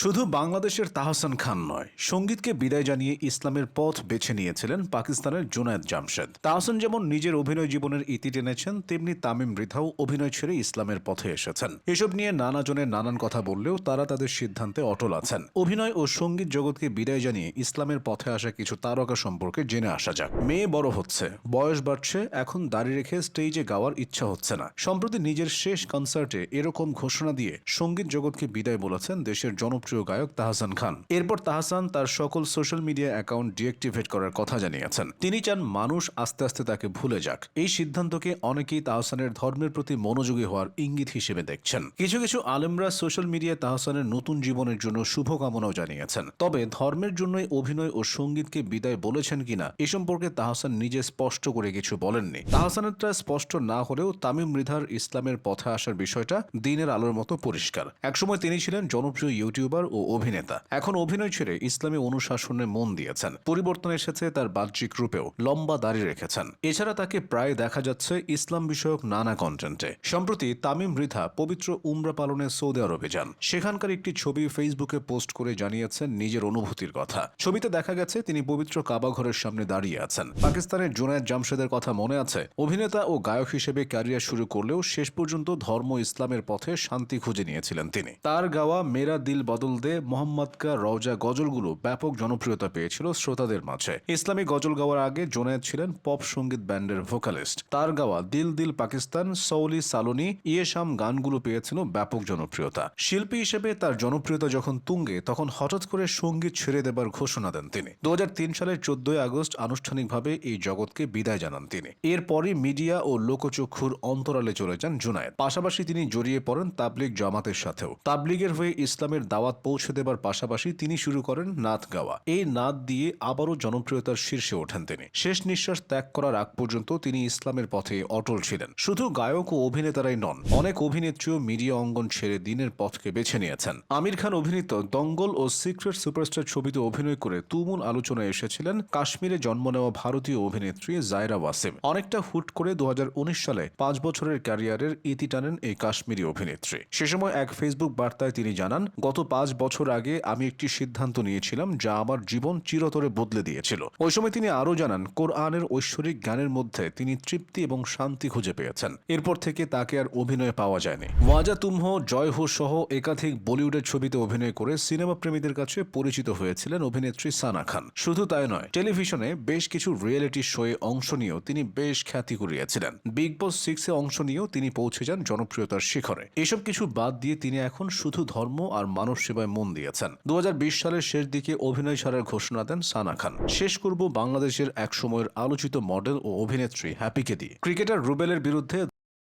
শুধু বাংলাদেশের তাহসান খান নয়, সঙ্গীতকে বিদায় জানিয়ে ইসলামের পথ বেছে নিয়েছিলেন পাকিস্তানের জুনায়দ জামশেদ। তাহসান যেমন নিজের অভিনয় জীবনের ইতি টেনেছেন, তেমনি তামিম মৃধাও অভিনয় ছেড়ে ইসলামের পথে এসেছেন। এসব নিয়ে নানা জনের নানান কথা বললেও তারা তাদের সিদ্ধান্তে অটল আছেন। অভিনয় ও সংগীত জগৎকে বিদায় জানিয়ে ইসলামের পথে আসা কিছু তারকা সম্পর্কে জেনে আসা যাক। মেয়ে বড় হচ্ছে, বয়স বাড়ছে, এখন দাড়ি রেখে স্টেজে গাওয়ার ইচ্ছা হচ্ছে না। সম্প্রতি নিজের শেষ কনসার্টে এরকম ঘোষণা দিয়ে সংগীত জগৎকে বিদায় বলেছেন দেশের জনপ্রিয় গায়ক তাহসান খান। এরপর তাহসান তার সকল সোশ্যাল মিডিয়া অ্যাকাউন্ট ডিএক্টিভেট করার কথা জানিয়েছেন। তিনি চান মানুষ আস্তে আস্তে তাকে ভুলে যাক। এই সিদ্ধান্তকে অনেকেই তাহসানের ধর্মের প্রতি মনোযোগী হওয়ার ইঙ্গিত হিসেবে দেখছেন। কিছু কিছু আলেমরা সোশ্যাল মিডিয়ায় তাহসানের নতুন জীবনের জন্য শুভকামনাও জানিয়েছেন। তবে ধর্মের জন্যই অভিনয় ও সঙ্গীতকে বিদায় বলেছেন কিনা এ সম্পর্কে তাহসান নিজে স্পষ্ট করে কিছু বলেননি। তাহসানেরটা স্পষ্ট না হলেও তামিম মৃধার ইসলামের পথে আসার বিষয়টা দিনের আলোর মতো পরিষ্কার। একসময় তিনি ছিলেন জনপ্রিয় ইউটিউবার ও অভিনেতা। এখন অভিনয় ছেড়ে ইসলামী অনুশাসনে মন দিয়েছেন। পরিবর্তন এসেছে তার বাহ্যিক রূপেও, লম্বা দাড়ি রেখেছেন। এছাড়া তাকে প্রায় দেখা যাচ্ছে ইসলাম বিষয়ক নানা কন্টেন্টে সম্প্রতি তামিম মৃধা পবিত্র উমরা পালনে সৌদি আরবে যান। সেখানকার একটি ছবি ফেসবুকে পোস্ট করে জানিয়েছেন নিজের অনুভূতির কথা। ছবিতে দেখা গেছে, তিনি পবিত্র কাবা ঘরের সামনে দাঁড়িয়ে আছেন। পাকিস্তানের জুনায়দ জামশেদের কথা মনে আছে, অভিনেতা ও গায়ক হিসেবে ক্যারিয়ার শুরু করলেও শেষ পর্যন্ত ধর্ম ইসলামের পথে শান্তি খুঁজে নিয়েছিলেন তিনি। তার গাওয়া মেরা দিল বদল দে মোহাম্মদ কা রওজা গজলগুলো ব্যাপক জনপ্রিয়তা পেয়েছিল শ্রোতাদের মাঝে। ইসলামী গজল গাওয়ার আগে জোনায়েদ ছিলেন পপ সংগীত ব্যান্ডের ভোকালিস্ট। তার গাওয়া দিল দিল পাকিস্তান, সৌলি সালোনি, ইয়েশাম গানগুলো পেয়েছিল ব্যাপক জনপ্রিয়তা। শিল্পী হিসেবে তার জনপ্রিয়তা যখন তুঙ্গে, তখন হঠাৎ করে সংগীত ছেড়ে দেবার ঘোষণা দেন তিনি। দু হাজার তিন সালের চোদ্দই আগস্ট আনুষ্ঠানিকভাবে এই জগৎকে বিদায় জানান তিনি। এরপরই মিডিয়া ও লোকচক্ষুর অন্তরালে চলে যান জুনায়েদ। পাশাপাশি তিনি জড়িয়ে পড়েন তাবলিগ জামাতের সাথেও। তাবলিগের হয়ে ইসলামের দাওয়াত পৌঁছে দেবার পাশাপাশি তিনি শুরু করেন নাত গাওয়া। এই নাত দিয়ে আবারও জনপ্রিয়তার শীর্ষে ওঠেন তিনি। শেষ নিঃশ্বাস ত্যাগ করার আগ পর্যন্ত তিনি ইসলামের পথে অটল ছিলেন। শুধু গায়ক ও অভিনেতারাই নন, অনেক অভিনেত্রীও মিডিয়া অঙ্গন ছেড়ে দিনের পথকে বেছে নিয়েছেন। আমির খান অভিনীত দঙ্গল ও সিক্রেট সুপারস্টার ছবিতে অভিনয় করে তুমুল আলোচনায় এসেছিলেন কাশ্মীরে জন্ম নেওয়া ভারতীয় অভিনেত্রী জায়রা ওয়াসিম। অনেকটা হুট করে দু হাজার উনিশ সালে পাঁচ বছরের ক্যারিয়ারের ইতি টানেন এই কাশ্মীরি অভিনেত্রী। সে সময় এক ফেসবুক বার্তায় তিনি জানান, গত পাঁচ বছর আগে আমি একটি সিদ্ধান্ত নিয়েছিলাম যা আমার জীবন চিরতরে বদলে দিয়েছিল। ওই সময় তিনি আরও জানান, কোরআনের ঐশ্বরিক জ্ঞানের মধ্যে তিনি তৃপ্তি এবং শান্তি খুঁজে পেয়েছেন। এরপর থেকে তাকে আর অভিনয়ে পাওয়া যায়নি। ওয়াজা তুমহ, জয় হো সহ একাধিক বলিউডের ছবিতে অভিনয় করে সিনেমা প্রেমীদের কাছে পরিচিত হয়েছিলেন অভিনেত্রী সানা খান। শুধু তাই নয়, টেলিভিশনে বেশ কিছু রিয়েলিটি শোয়ে অংশ নিয়েও তিনি বেশ খ্যাতি কুড়িয়েছিলেন। বিগ বস সিক্সে অংশ নিয়েও তিনি পৌঁছে যান জনপ্রিয়তার শিখরে। এসব কিছু বাদ দিয়ে তিনি এখন শুধু ধর্ম আর মানব সেবায় মন দিয়েছেন। দু হাজার বিশ সালের শেষ দিকে অভিনয় ছাড়ার ঘোষণা দেন সানা খান। শেষ করব বাংলাদেশের এক সময়ের আলোচিত মডেল ও অভিনেত্রী হ্যাপিকে দিয়ে ক্রিকেটার রুবেলের বিরুদ্ধে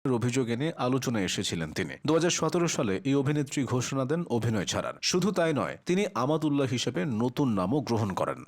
অভিযোগ এনে আলোচনায় এসেছিলেন তিনি। দু হাজার সতেরো সালে এই অভিনেত্রী ঘোষণা দেন অভিনয় ছাড়ার। শুধু তাই নয়, তিনি আমাতুল্লাহ হিসেবে নতুন নামও গ্রহণ করেন।